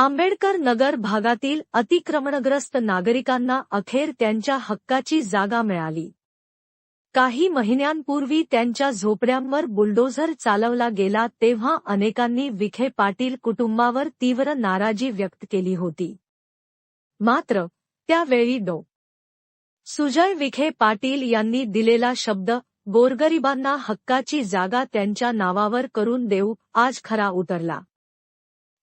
आंबेडकर नगर भागातील अतिक्रमणग्रस्त नागरिकांना अखेर त्यांच्या हक्काची जागा मिळाली. काही महिन्यांपूर्वी त्यांच्या झोपड्यांवर बुलडोझर चालवला गेला तेव्हा अनेकांनी विखे पाटील कुटुंबावर तीव्र नाराजी व्यक्त केली होती. मात्र त्यावेळी डो. सुजय विखे पाटील यांनी दिलेला शब्द गोरगरिबांना हक्काची जागा त्यांच्या नावावर करून देऊ आज खरा उतरला.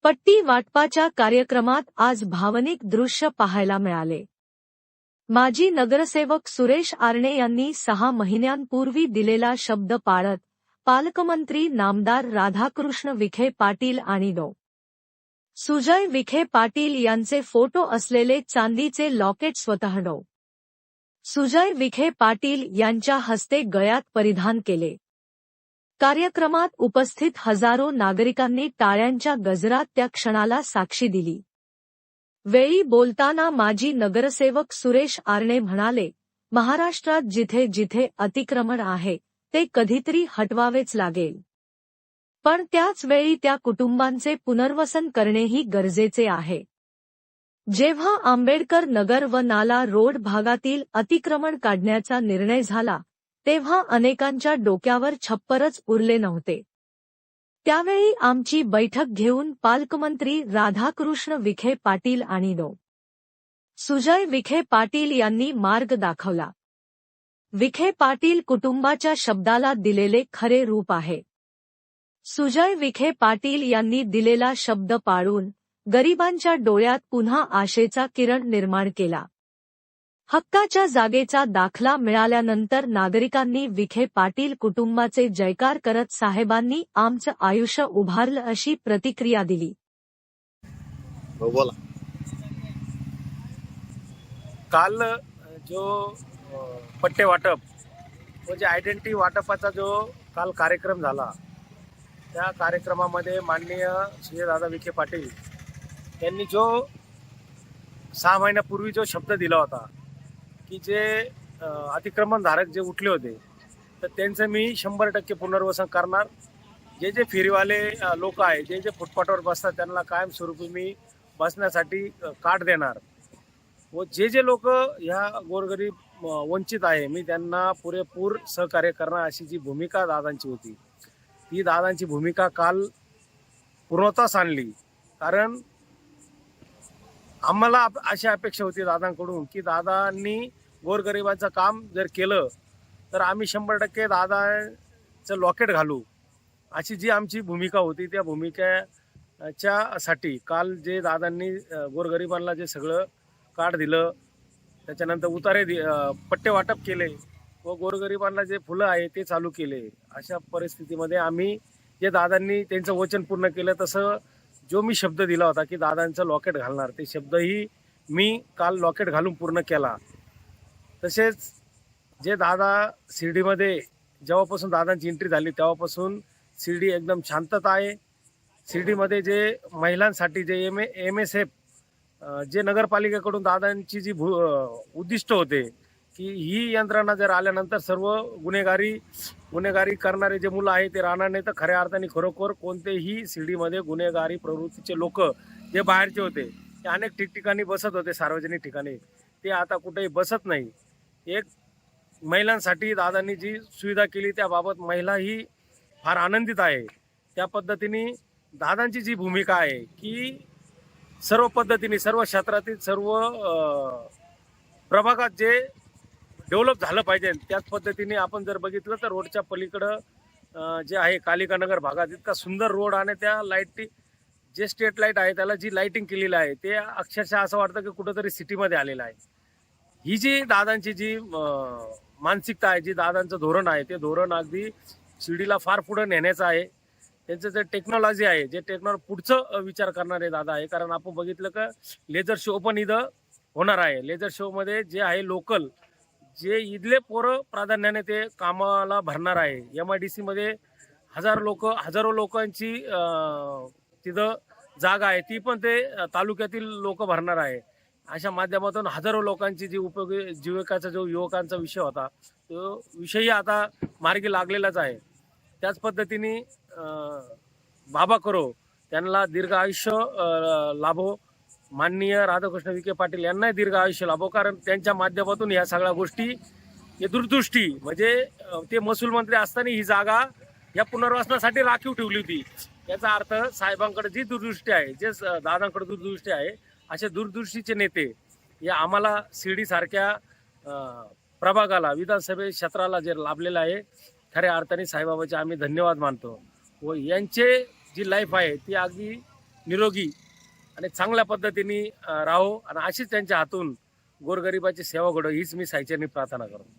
पट्टी वाटपाच्या कार्यक्रमात आज भावनिक दृश्य पाहायला मिळाले. माजी नगरसेवक सुरेश आरणे यांनी सहा महिन्यांपूर्वी दिलेला शब्द पाळत पालकमंत्री नामदार राधाकृष्ण विखे पाटील आणि डो. सुजय विखे पाटील यांचे फोटो असलेले चांदीचे लॉकेट स्वतः डो. सुजय विखे पाटील यांच्या हस्ते गळ्यात परिधान केले. कार्यक्रमात उपस्थित हजारो नागरिकांनी टाळ्यांच्या गजरात त्या क्षणाला साक्षी दिली. वेळी बोलताना माजी नगरसेवक सुरेश आरणे म्हणाले महाराष्ट्रात जिथे जिथे अतिक्रमण आहे ते कधीतरी हटवावेच लागेल. पण त्याच वेळी त्या कुटुंबांचे पुनर्वसन करणेही गरजेचे आहे. जेव्हा आंबेडकर नगर व नाला रोड भागातील अतिक्रमण काढण्याचा निर्णय झाला तेव्हा अनेकांच्या डोक्यावर छप्परच उरले नव्हते. त्यावेळी आमची बैठक घेऊन पालकमंत्री राधाकृष्ण विखे पाटील आणि डो. सुजय विखे पाटील यांनी मार्ग दाखवला. विखे पाटील कुटुंबाच्या शब्दाला दिलेले खरे रूप आहे. सुजय विखे पाटील यांनी दिलेला शब्द पाळून गरिबांच्या डोळ्यात पुन्हा आशेचा किरण निर्माण केला. हक्काच्या जागेचा दाखला मिळाल्यानंतर नागरिकांनी विखे पाटील कुटुंबाचे जयकार करत साहेबांनी आमचं आयुष्य उभारलं अशी प्रतिक्रिया दिली. हो बोला. काल जो पट्टे वाटप व जे आयडेंटिटी वाटपाचा जो काल कार्यक्रम झाला त्या कार्यक्रमामध्ये माननीय दादा विखे पाटील यांनी जो सहा महिन्यापूर्वी जो शब्द दिला होता की जे अतिक्रमणधारक जे उठले होते तर त्यांचं मी शंभर टक्के पुनर्वसन करणार. जे जे फेरीवाले लोक आहे जे जे फुटपाथवर बसतात त्यांना कायमस्वरूपी मी बसण्यासाठी अ, देणार. व जे जे लोक ह्या गोरगरीब वंचित आहे मी त्यांना पुरेपूर सहकार्य करणार अशी जी भूमिका दादांची होती ती दादांची भूमिका काल पूर्णतास आणली कारण आम्हाला अप- अशी अपेक्षा होती दादांकडून की दादांनी गोरगरिबाचं काम जर केलं तर आम्ही शंभर टक्के दादाचं लॉकेट घालू. अशी जी आमची भूमिका होती त्या भूमिकेच्या साठी काल जे दादांनी गोरगरिबांना जे सगळं कार्ड दिलं त्याच्यानंतर उतारे दि- पट्टे वाटप केले व गोरगरिबांना जे फुलं आहे ते चालू केले अशा परिस्थितीमध्ये आम्ही जे दादांनी त्यांचं वचन पूर्ण केलं तसं जो मी शब्द दिला होता की दादांचं लॉकेट घालणार ते शब्दही मी काल लॉकेट घालून पूर्ण केला. तसेच जे दादा शिर्डीमध्ये जेव्हापासून दादांची एंट्री झाली तेव्हापासून शिर्डी एकदम शांतता आहे. शिर्डीमध्ये जे महिलांसाठी जे एम एम एस एफ जे नगरपालिकेकडून दादांची जी भू उद्दिष्ट होते की ही यंत्रणा जर आल्यानंतर सर्व गुन्हेगारी गुन्हेगारी करणारे जे मुलं आहे ते राहणार नाही तर खऱ्या अर्थाने खरोखर कोणतेही सीडीमध्ये गुन्हेगारी प्रवृत्तीचे लोक जे बाहेरचे होते ते अनेक ठिकठिकाणी बसत होते सार्वजनिक ठिकाणी. ते आता कुठेही बसत नाही. एक महिलांसाठी दादांनी जी सुविधा केली त्याबाबत महिला ही फार आनंदित आहे. त्या पद्धतीने दादांची जी भूमिका आहे की सर्व पद्धतीने सर्व क्षेत्रातील सर्व प्रभागात जे डेव्हलप झालं पाहिजे. त्याच पद्धतीने आपण जर बघितलं तर रोडच्या पलीकडं जे आहे कालिका नगर भागात इतका सुंदर रोड आणि त्या लाईटची जे स्ट्रेट लाइट आहे त्याला जी लाईटिंग केलेली आहे ते अक्षरशः असं वाटतं की कुठंतरी सिटीमध्ये आलेलं आहे. ही जी दादांची जी मानसिकता आहे जी दादांचं धोरण आहे ते धोरण अगदी शिर्डीला फार पुढे नेण्याचं आहे. त्यांचं जे टेक्नॉलॉजी आहे जे टेक्नॉलॉजी पुढचं विचार करणारे दादा आहे. कारण आपण बघितलं का लेझर शो पण इथं होणार आहे. लेझर शोमध्ये जे आहे लोकल जे इथले पोरं प्राधान्याने ते कामाला भरणार आहे. एम आय डी सीमध्ये हजार लोक हजारो लोकांची तिथं जागा आहे. ती पण ते तालुक्यातील लोक भरणार आहे. अशा माध्यमातून हजारो लोकांची जी उपयोगी जीविकाचा जो युवकांचा विषय होता तो विषयही आता मार्गी लागलेलाच आहे. त्याच पद्धतीने बाबा करो त्यांना दीर्घ आयुष्य लाभो माननीय राधाकृष्ण विखे पाटील यांनाही दीर्घ आयुष्य लाभो कारण त्यांच्या माध्यमातून या सगळ्या गोष्टी हे दूरदृष्टी म्हणजे ते महसूल मंत्री असताना ही जागा या पुनर्वसनासाठी राखीव ठेवली होती. याचा अर्थ साहेबांकडे जी दूरदृष्टी आहे जे दादांकडे दूरदृष्टी आहे असे दूरदृष्टीचे नेते या आम्हाला शिर्डी सारख्या प्रभागाला विधानसभे क्षेत्राला जे लाभलेलं आहे खऱ्या अर्थाने साईबाबाचे आम्ही धन्यवाद मानतो. व यांचे जी लाईफ आहे ती अगदी निरोगी आणि चांगल्या पद्धतीने राहू राहो. आणि अशीच त्यांच्या हातून गोरगरिबाची सेवा घडव हीच मी साईचरणी प्रार्थना करतो.